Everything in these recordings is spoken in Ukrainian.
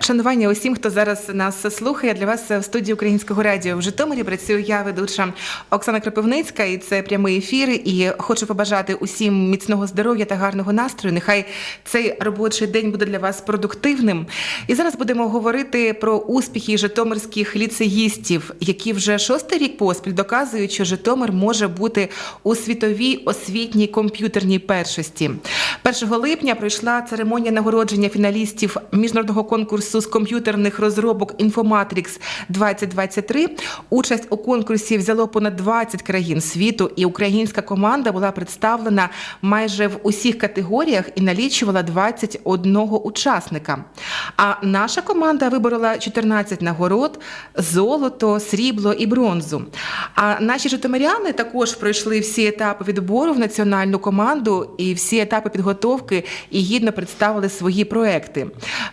Шанування усім, хто зараз нас слухає. Для вас в студії Українського радіо в Житомирі працюю я, ведуча Оксана Кропивницька, і це прямий ефір. І хочу побажати усім міцного здоров'я та гарного настрою. Нехай цей робочий день буде для вас продуктивним. І зараз будемо говорити про успіхи житомирських ліцеїстів, які вже шостий рік поспіль доказують, що Житомир може бути у світовій освітній комп'ютерній першості. 1 липня пройшла церемонія нагородження фіналістів міжнародного конкурсу з комп'ютерних розробок Infomatrix 2023. Участь у конкурсі взяло понад 20 країн світу, і українська команда була представлена майже в усіх категоріях і налічувала 21 учасника. А наша команда виборола 14 нагород: золото, срібло і бронзу. А наші житомиряни також пройшли всі етапи відбору в національну команду і всі етапи підготовки і гідно представили свої проекти.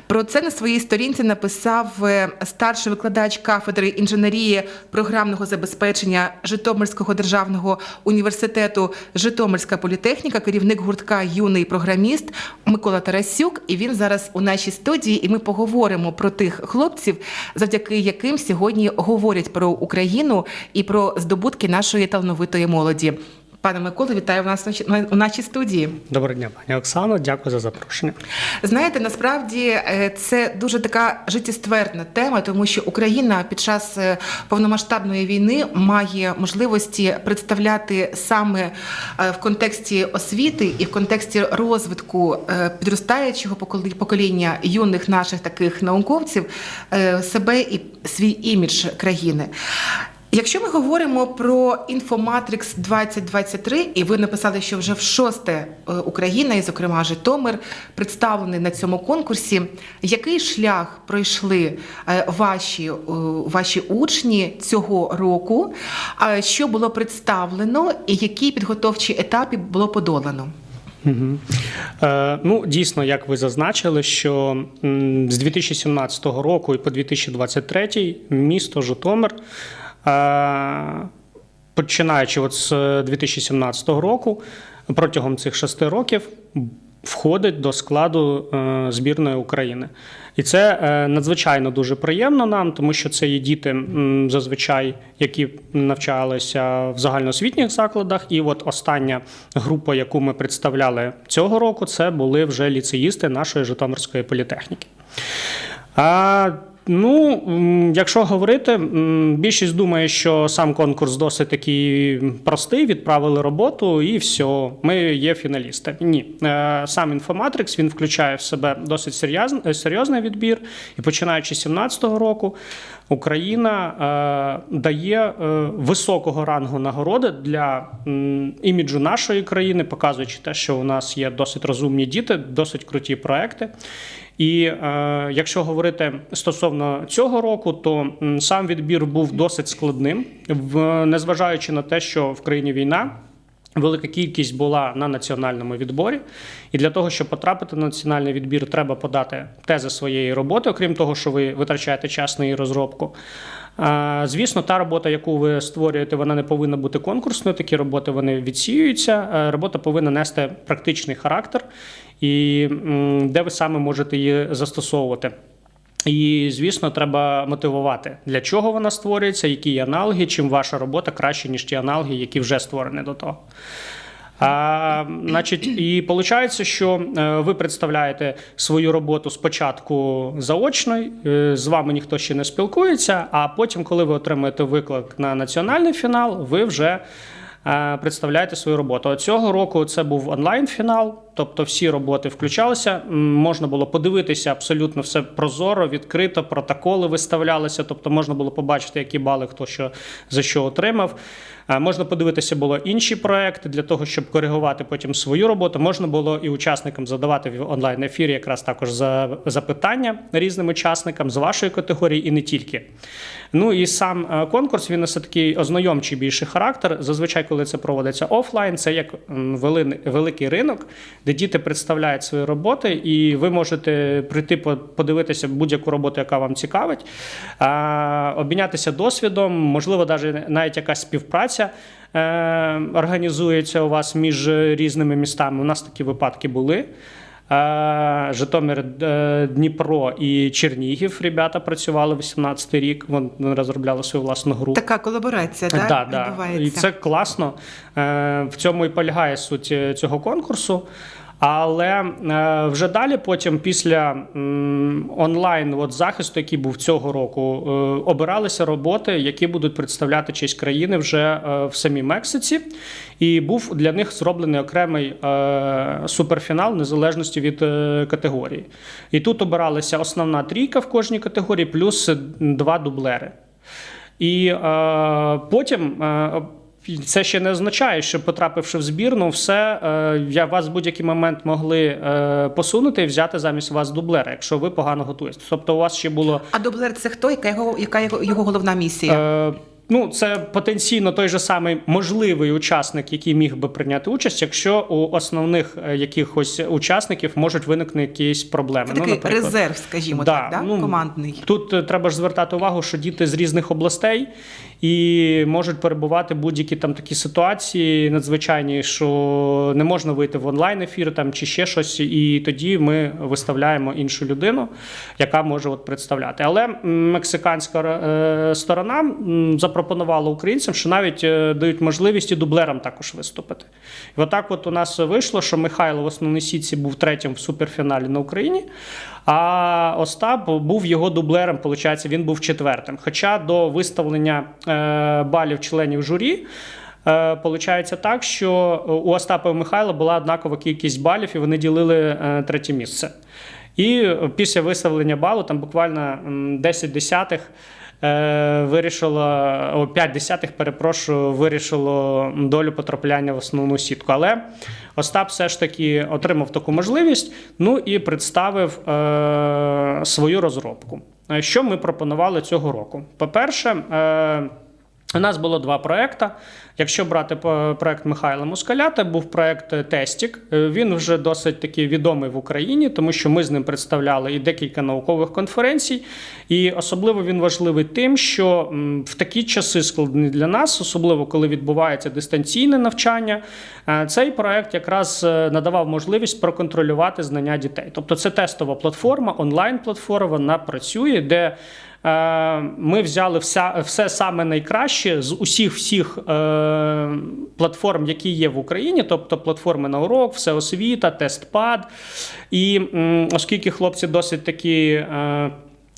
Про це на своїй сторінці написав е, старший викладач кафедри інженерії програмного забезпечення Житомирського державного університету Житомирська політехніка, керівник гуртка Юний програміст Микола Тарасюк. І він зараз у нашій студії. І ми поговоримо про тих хлопців, завдяки яким сьогодні говорять про Україну і про здобутки нашої талановитої молоді. Пане Миколо, вітаю вас у нашій студії. Доброго дня, пані Оксано. Дякую за запрошення. Знаєте, насправді е, це дуже така життєствердна тема, тому що Україна під час е, повномасштабної війни має можливості представляти саме е, в контексті освіти і в контексті розвитку підростаючого покоління юних наших таких науковців себе і свій імідж країни. Якщо ми говоримо про Infomatrix 2023, і ви написали, що вже в шосте е, Україна, і, зокрема, Житомир, представлений на цьому конкурсі, який шлях пройшли е, ваші, е, ваші учні цього року? Що було представлено, і які підготовчі етапи було подолано? Угу. Е, ну, дійсно, як ви зазначили, що з 2017 року і по 2023 місто Житомир. Починаючи от з 2017 року, протягом цих шести років входить до складу е, збірної України. І це е, надзвичайно дуже приємно нам, тому що це є діти зазвичай, які навчалися в загальноосвітніх закладах. І от остання група, яку ми представляли цього року, це були вже ліцеїсти нашої Житомирської політехніки. Ну, якщо говорити, більшість думає, що сам конкурс досить такий простий. Відправили роботу і все, ми є фіналісти. Ні, е, сам інфоматрикс він включає в себе досить серйозний, серйозний відбір. І починаючи з 2017 року, Україна е, дає е, високого рангу нагороди для іміджу нашої країни, показуючи те, що у нас є досить розумні діти, досить круті проекти. І е, якщо говорити стосовно цього року, то сам відбір був досить складним, в незважаючи на те, що в країні війна. Велика кількість була на національному відборі, і для того, щоб потрапити на національний відбір, треба подати тези своєї роботи, окрім того, що ви витрачаєте час на її розробку. Звісно, та робота, яку ви створюєте, вона не повинна бути конкурсною. Такі роботи вони відсіюються. Е, робота повинна нести практичний характер, і де ви саме можете її застосовувати. І, звісно, треба мотивувати, для чого вона створюється, які аналоги, чим ваша робота краще, ніж ті аналоги, які вже створені до того. А, Значить, і виходить, що е, ви представляєте свою роботу спочатку заочно, е, з вами ніхто ще не спілкується. А потім, коли ви отримаєте виклик на національний фінал, ви вже представляєте свою роботу. Цього року це був онлайн-фінал. Тобто всі роботи включалися, можна було подивитися абсолютно все прозоро, відкрито, протоколи виставлялися, тобто можна було побачити, які бали хто що за що отримав. Можна подивитися було інші проекти для того, щоб коригувати потім свою роботу. Можна було і учасникам задавати в онлайн ефірі якраз також запитання різним учасникам з вашої категорії, і не тільки. Ну і сам е, конкурс він несе такий ознайомчий більший характер. Зазвичай, коли це проводиться офлайн, це як великий ринок де діти представляють свої роботи, і ви можете прийти подивитися будь-яку роботу, яка вам цікавить, обмінятися досвідом, можливо, навіть якась співпраця. Е, організується у вас між різними містами. У нас такі випадки були. Е, Житомир, е, Дніпро і Чернігів. Ребята працювали 18 рік. Вони розробляли свою власну гру. Така колаборація, так? Да, да. відбувається. І це класно. Е, В цьому і полягає суть е, цього конкурсу. Але е, вже далі, потім, після онлайн захисту, який був цього року, е, обиралися роботи, які будуть представляти честь країни вже е, в самій Мексиці. І був для них зроблений окремий суперфінал незалежності від категорії. І тут обиралася основна трійка в кожній категорії, плюс два дублери. І е, потім. Е, це ще не означає, що потрапивши в збірну, все е, я вас в будь-який момент могли е, посунути і взяти замість вас дублера, якщо ви погано готуєтесь. Тобто, у вас ще було А дублер це хто? Яка його, яка його, його головна місія? Е, ну, це потенційно той же самий можливий учасник, який міг би прийняти участь, якщо у основних е, якихось учасників можуть виникнути якісь проблеми. Це Ну, такий наприклад, резерв, скажімо Да, так, да? ну, командний. Тут е, треба ж звертати увагу, що діти з різних областей і можуть перебувати будь-які там такі ситуації надзвичайні, що не можна вийти в онлайн ефір там чи ще щось, і тоді ми виставляємо іншу людину, яка може от представляти. Але мексиканська е, сторона м, запропонувала українцям, що навіть е, дають можливість і дублерам також виступити. І отак, от у нас вийшло, що Михайло в основній сітці був третім в суперфіналі на Україні. А Остап був його дублером, виходить, він був четвертим. Хоча до виставлення е, балів членів журі. Е, Получається так, що у Остапа і Михайла була однакова кількість балів, і вони ділили третє місце. І після виставлення балу, там буквально 10 десятих, вирішило, о, 5 десятих, перепрошую, вирішило долю потрапляння в основну сітку. Але Остап все ж таки отримав таку можливість, ну і представив е, свою розробку. Е, Що ми пропонували цього року? По-перше, е, у нас було два проекти. Якщо брати проект Михайла Москаля, це був проект Тестік. Е, Він вже досить таки відомий в Україні, тому що ми з ним представляли і декілька наукових конференцій. І особливо він важливий тим, що в такі часи складні для нас, особливо коли відбувається дистанційне навчання, е, цей проект якраз е, надавав можливість проконтролювати знання дітей. Тобто, це тестова платформа, онлайн-платформа, вона працює, де Е, Ми взяли вся, все саме найкраще з усіх всіх е, платформ, які є в Україні, тобто платформи на урок, всеосвіта, тестпад. І оскільки хлопці досить такі. Е,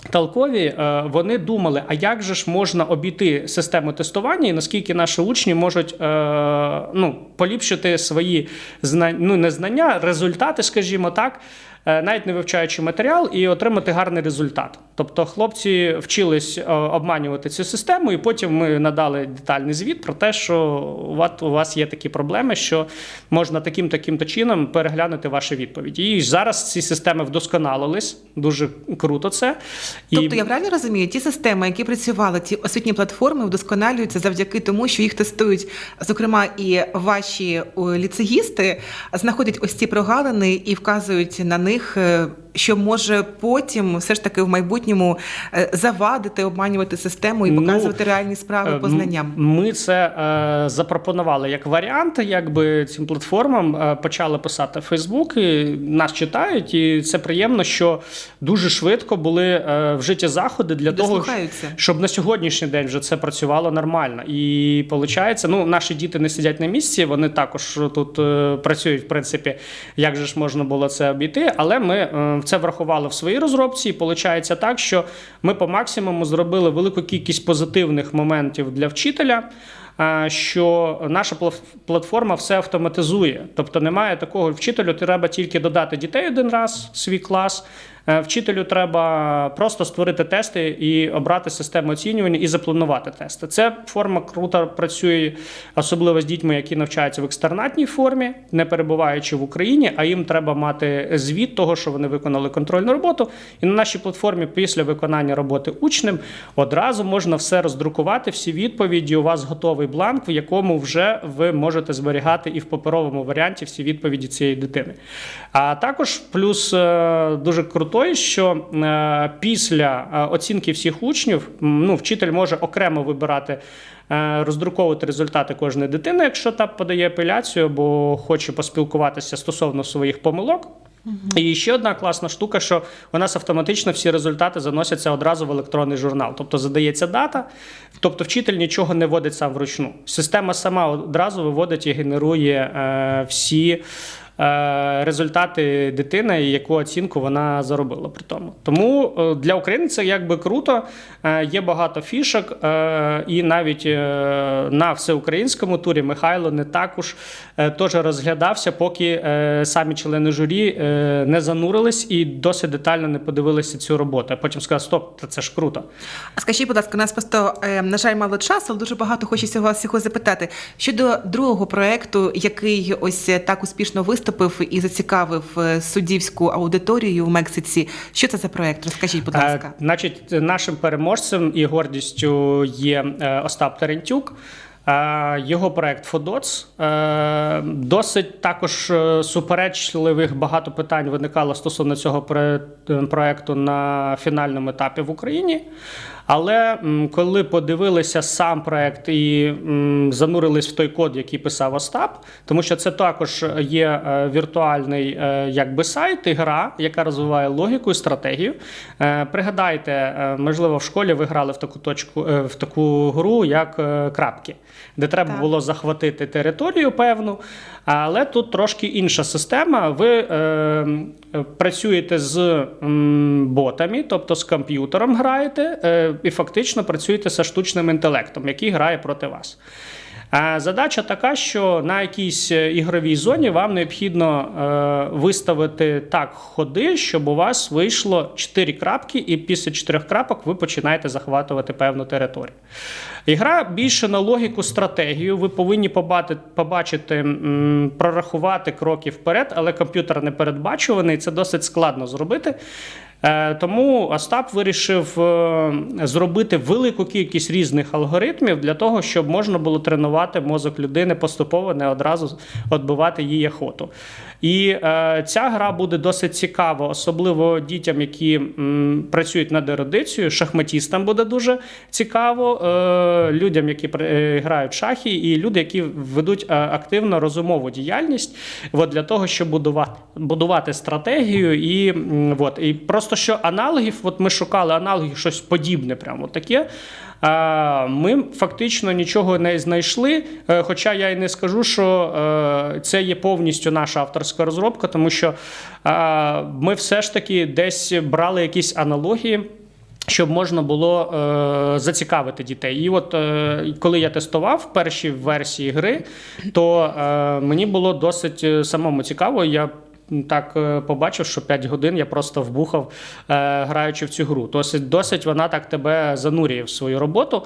Толкові, е, вони думали, а як же ж можна обійти систему тестування, і наскільки наші учні можуть е, ну, поліпшити свої знання, ну, не знання, результати, скажімо так, е, навіть не вивчаючи матеріал, і отримати гарний результат. Тобто хлопці вчились е, обманювати цю систему, і потім ми надали детальний звіт про те, що у вас, у вас є такі проблеми, що можна таким таким то чином переглянути ваші відповіді. І зараз ці системи вдосконалились. Дуже круто це. І... Тобто я правильно розумію, ті системи, які працювали, ті освітні платформи вдосконалюються завдяки тому, що їх тестують, зокрема, і ваші о, ліцеїсти знаходять ось ці прогалини і вказують на них, е, що може потім все ж таки в майбутньому е, завадити, обманювати систему і Ну, показувати реальні справи Е, по знанням. Ми це е, запропонували як варіант, якби цим платформам е, почали писати в Фейсбук, і нас читають, і це приємно, що дуже швидко були е, вжиті заходи для того, щоб на сьогоднішній день вже це працювало нормально. І виходить, ну наші діти не сидять на місці, вони також тут е, працюють, в принципі, як же ж можна було це обійти. Але ми це врахували в своїй розробці. І виходить так, що ми по максимуму зробили велику кількість позитивних моментів для вчителя. е, Що наша платформа все автоматизує, тобто немає такого вчителю. Треба тільки додати дітей один раз свій клас. Е, Вчителю треба просто створити тести і обрати систему оцінювання і запланувати тести. Це форма круто працює, особливо з дітьми, які навчаються в екстернатній формі, не перебуваючи в Україні, а їм треба мати звіт того, що вони виконали контрольну роботу. І на нашій платформі після виконання роботи учнем одразу можна все роздрукувати, всі відповіді. У вас готовий бланк, в якому вже ви можете зберігати і в паперовому варіанті всі відповіді цієї дитини. А також плюс е, дуже крутой, що е, після е, оцінки всіх учнів ну, вчитель може окремо вибирати. е, Роздруковувати результати кожної дитини, якщо та подає апеляцію або хоче поспілкуватися стосовно своїх помилок. І ще одна класна штука, що у нас автоматично всі результати заносяться одразу в електронний журнал. Тобто задається дата, тобто вчитель нічого не вводить сам вручну. Система сама одразу виводить і генерує е, всі. Е, Результати дитини і яку оцінку вона заробила при тому. Тому е, для України це якби круто. Е, Є багато фішок, і навіть на всеукраїнському турі Михайло не також теж розглядався, поки самі члени журі не занурились і досить детально не подивилися цю роботу. А потім сказали, стоп, це ж круто. А скажіть, будь ласка, у нас просто, на жаль, мало часу, але дуже багато хочеться вас всього запитати. Щодо другого проекту, який ось так успішно виступив і зацікавив е, суддівську аудиторію в Мексиці. Що це за проект? Розкажіть, будь ласка. Е, Значить, нашим переможцем і гордістю є е, Остап Терентюк. Е, Його проект Фодоц досить також суперечливих багато питань виникало стосовно цього проекту на фінальному етапі в Україні. Але коли подивилися сам проект і занурились в той код, який писав Остап, тому що це також є е, віртуальний е, якби сайт, і гра, яка розвиває логіку і стратегію. Е, Пригадайте, можливо, в школі ви грали в таку точку в таку гру, як крапки, де треба Так. було захватити територію певну. Але тут трошки інша система. Ви е, працюєте з ботами, тобто з комп'ютером граєте, е, і фактично працюєте зі штучним інтелектом, який грає проти вас. Задача така, що на якійсь е, ігровій зоні вам необхідно е, виставити так ходи, щоб у вас вийшло 4 крапки, і після 4 крапок ви починаєте захватувати певну територію. Ігра більше на логіку стратегію. Ви повинні побати- побачити, прорахувати кроки вперед, але комп'ютер не передбачуваний. Це досить складно зробити. Е, Тому Остап вирішив е, зробити велику кількість різних алгоритмів для того, щоб можна було тренувати мозок людини поступово, не одразу відбивати її охоту. І е, ця гра буде досить цікава, особливо дітям, які працюють над ерудицією. Шахматістам буде дуже цікаво, людям, які грають в шахи, і люди, які ведуть активно розумову діяльність, для того, щоб будувати, будувати стратегію. І, от, і просто що аналогів, от ми шукали аналогів, щось подібне, прямо таке. Ми фактично нічого не знайшли. е, Хоча я і не скажу, що е, це є повністю наша авторська розробка, тому що ми все ж таки десь брали якісь аналогії. Щоб можна було е, зацікавити дітей. І от е, коли я тестував перші версії гри, то е, мені було досить е, самому цікаво. Я так е, побачив, що 5 годин я просто вбухав, е, граючи в цю гру. Досить, досить вона так тебе занурює в свою роботу.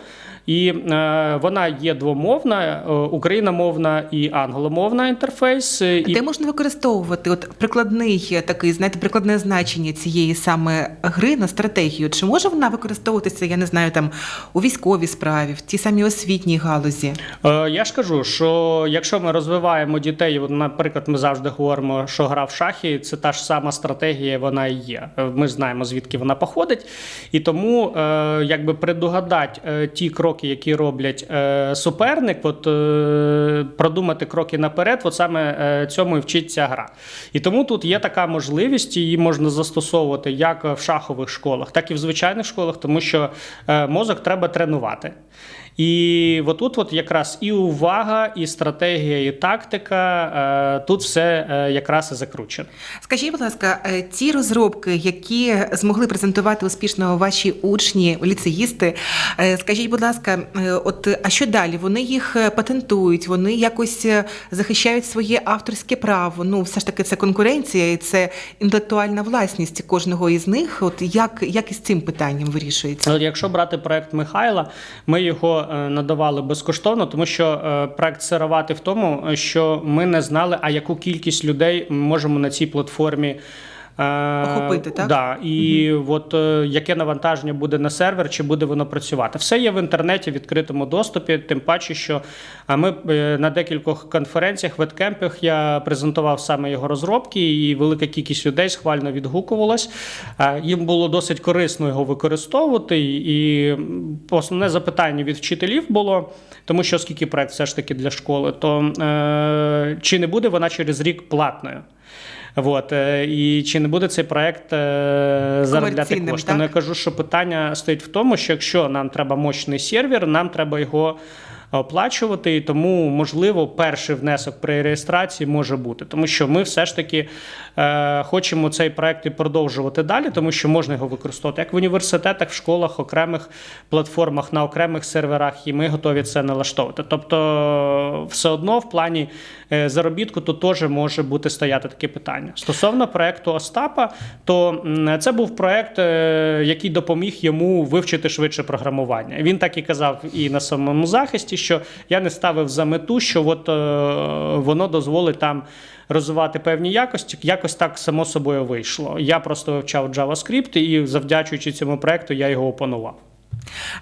І е, вона є двомовна, е, україномовна і англомовна інтерфейс. е, І Де можна використовувати от прикладний такий, знаєте, прикладне значення цієї саме гри на стратегію? Чи може вона використовуватися, я не знаю, там у військовій справі, в тій самій освітній галузі? Е, Я ж кажу, що якщо ми розвиваємо дітей, наприклад, ми завжди говоримо, що гра в шахи це та ж сама стратегія, вона і є. Ми знаємо, звідки вона походить. І тому, е, якби предугадати е, ті кроки, які роблять е, суперник, от е, продумати кроки наперед, от саме е, цьому і вчиться гра. І тому тут є така можливість, її можна застосовувати як в шахових школах, так і в звичайних школах, тому що мозок треба тренувати. І отут от якраз і увага, і стратегія, і тактика. е, Тут все е, якраз і закручено. Скажіть, будь ласка, е, ті розробки, які змогли презентувати успішно ваші учні, ліцеїсти, е, скажіть, будь ласка, е, от а що далі? Вони їх е, патентують, вони якось е, захищають своє авторське право. Ну, все ж таки, це конкуренція і це інтелектуальна власність кожного із них. От як, як із цим питанням вирішується? Якщо брати проект Михайла, ми його е, надавали безкоштовно, тому що е, проект сировати в тому, е, що ми не знали, а яку кількість людей ми можемо на цій платформі. Е, Охопити, так? Да, і от е, яке навантаження буде на сервер, чи буде воно працювати. Все є в інтернеті в відкритому доступі, тим паче, що ми е, на декількох конференціях, веткемпах я презентував саме його розробки, і велика кількість людей схвально відгукувалась. Їм було досить корисно його використовувати. І основне запитання від вчителів було, тому що оскільки проект все ж таки для школи, то е, чи не буде вона через рік платною? От, е, і чи не буде цей проект заробляти кошти? Ну, я кажу, що питання стоїть в тому, що якщо нам треба мощний сервер, нам треба його оплачувати, і тому, можливо, перший внесок при реєстрації може бути. Тому що ми все ж таки е, хочемо цей проект і продовжувати далі, тому що можна його використовувати як в університетах, в школах, окремих платформах, на окремих серверах, і ми готові це налаштовувати. Тобто, все одно в плані заробітку тут теж може бути стояти таке питання. Стосовно проекту Остапа, то це був проект, е, який допоміг йому вивчити швидше програмування. Він так і казав і на самому захисті, що я не ставив за мету, що от, е, воно дозволить там. Розвивати певні якості, якось так само собою вийшло. Я просто вивчав JavaScript і завдячуючи цьому проекту, я його опанував.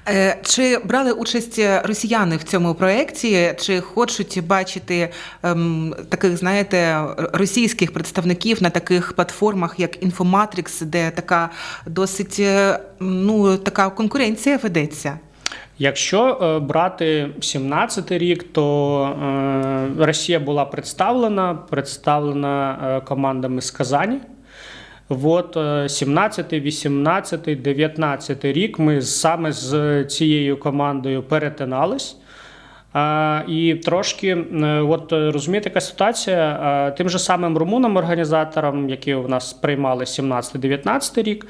Е, Чи брали участь росіяни в цьому проєкті? Чи хочуть бачити ем, таких, знаєте, російських представників на таких платформах, як Infomatrix, де така досить е, ну, така конкуренція ведеться? Якщо е, брати 17-й рік, то Росія була представлена, представлена командами з Казані. От е, 17, 18, 19 рік ми саме з цією командою перетинались. А, і трошки, от розумієте, яка ситуація е, тим же самим румунам-організаторам, які у нас приймали 17-19 рік.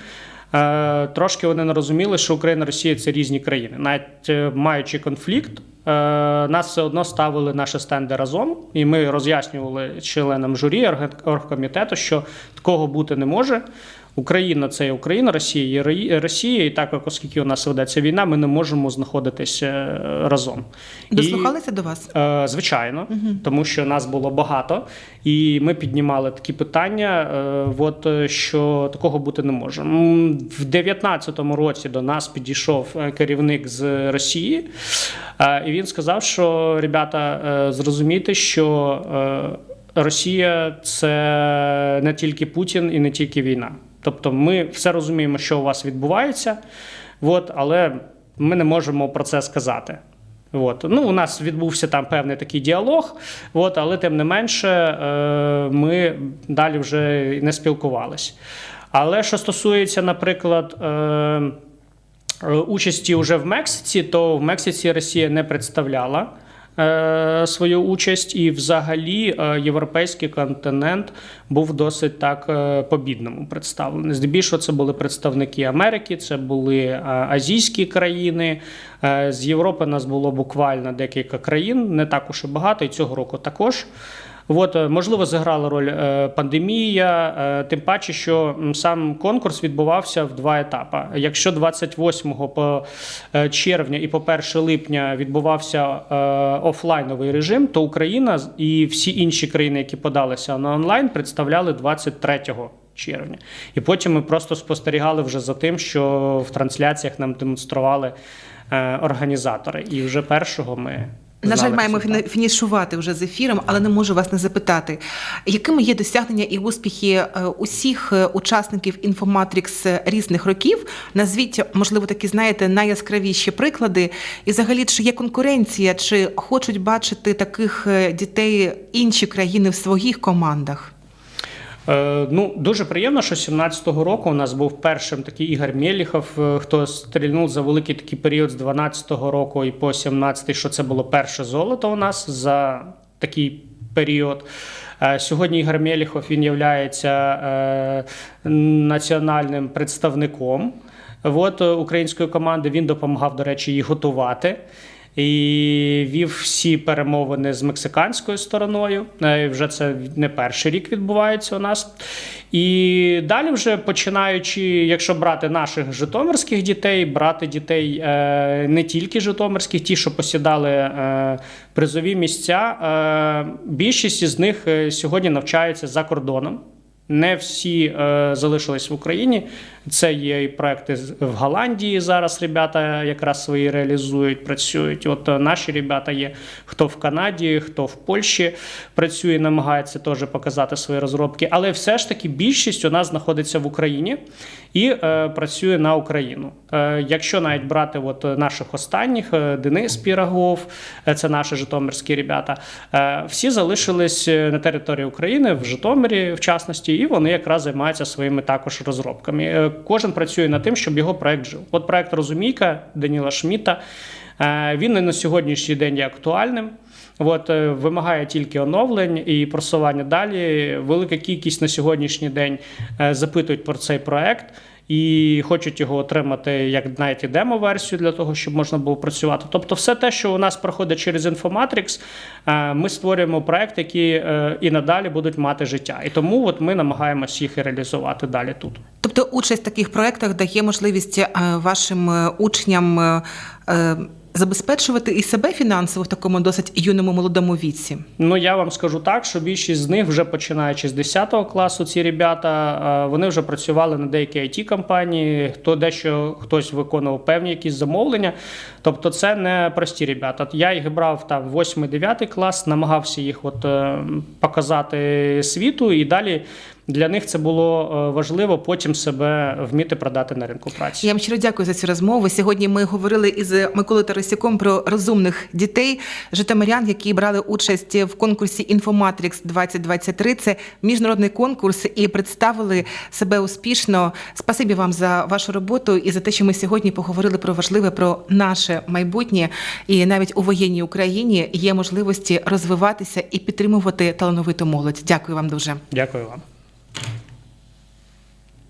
е, Трошки вони не розуміли, що Україна і Росія це різні країни. Навіть е, маючи конфлікт, нас все одно ставили наші стенди разом, і ми роз'яснювали членам журі оргкомітету, що такого бути не може. Україна це Україна, Росія є Росія, і так як оскільки у нас ведеться війна, ми не можемо знаходитися е, разом. І- Дослухалися до вас? Е, Звичайно, тому що нас було багато, і ми піднімали такі питання, е, от, що такого бути не може. В 19-му році до нас підійшов керівник з Росії, е, і він сказав, що ребята, е, зрозумійте, що е, Росія це не тільки Путін і не тільки війна. Тобто, ми все розуміємо, що у вас відбувається, от, але ми не можемо про це сказати. От. Ну, у нас відбувся там певний такий діалог, от, але тим не менше е, ми далі вже не спілкувались. Але що стосується, наприклад, е, е, участі вже в Мексиці, то в Мексиці Росія не представляла. Е, Свою участь, і взагалі е, європейський континент був досить так побідному по-бідному представлений. Здебільшого це були представники Америки, це були е, азійські країни. Е, З Європи нас було буквально декілька країн, не так уж і багато, і цього року також. От, е, можливо, зіграла роль е, пандемія, е, тим паче, що сам конкурс відбувався в два етапи. Якщо 28 по червня і по 1 липня відбувався офлайновий режим, то Україна і всі інші країни, які подалися на онлайн, представляли 23 червня. І потім ми просто спостерігали вже за тим, що в трансляціях нам демонстрували організатори. І вже першого ми. На жаль, маємо результат. фінішувати вже з ефіром, але не можу вас не запитати, якими є досягнення і успіхи е, усіх е, учасників інфоматрікс різних років? Назвіть, можливо, такі знаєте найяскравіші приклади. І взагалі, чи є конкуренція, чи хочуть бачити таких е, дітей інші країни в своїх командах? Е, ну, дуже приємно, що 17-го року у нас був першим такий Ігор Мєліхов, е, хто стрільнув за великий такий період з 12-го року і по 17-й, що це було перше золото у нас за такий період. Е, Сьогодні Ігор Мєліхов він є національним представником от, української команди. Він допомагав, до речі, її готувати. І вів всі перемовини з мексиканською стороною. Е, Вже це не перший рік відбувається у нас. І далі, вже починаючи, якщо брати наших житомирських дітей, брати дітей е, не тільки житомирських, ті, що посідали е, призові місця, більшість із них сьогодні навчаються за кордоном. Не всі е, залишились в Україні. Це є і проекти в Голландії. Зараз ребята якраз свої реалізують, працюють. От е, наші ребята є хто в Канаді, хто в Польщі працює, намагається теж показати свої розробки. Але все ж таки більшість у нас знаходиться в Україні і е, працює на Україну. Е, якщо навіть брати от наших останніх, е, Денис Пірагов, е, це наші житомирські ребята, е, всі залишились на території України, в Житомирі, в частності, і вони якраз займаються своїми також розробками. Е, Кожен працює над тим, щоб його проект жив. От проект Розумійка Даніла Шміта. е, Він не на сьогоднішній день є актуальним. От, е, вимагає тільки оновлень і просування далі. Велика кількість на сьогоднішній день запитують про цей проект і хочуть його отримати як навіть і демо-версію для того, щоб можна було працювати. Тобто, все те, що у нас проходить через Infomatrix, е, ми створюємо проект, які е, і надалі будуть мати життя. І тому от ми намагаємось їх і реалізувати далі тут. Тобто участь в таких проектах дає можливість е, вашим учням забезпечувати і себе фінансово в такому досить юному молодому віці. Ну я вам скажу так, що більшість з них, вже починаючи з 10 класу, ці ребята, вони вже працювали на деякі it компанії хто дещо хтось виконував певні якісь замовлення. Тобто, це не прості ребята. Я їх брав там 8-9 клас, намагався їх от е, показати світу, і далі для них це було е, важливо потім себе вміти продати на ринку праці. Я вам щиро дякую за цю розмову. Сьогодні ми говорили із Миколою Тарасюком про розумних дітей, житомирян, які брали участь в конкурсі Інфоматрікс 2023. Це міжнародний конкурс і представили себе успішно. Спасибі вам за вашу роботу і за те, що ми сьогодні поговорили про важливе про наше майбутнє. І навіть у воєнній Україні є можливості розвиватися і підтримувати талановиту молодь. Дякую вам дуже. Дякую вам.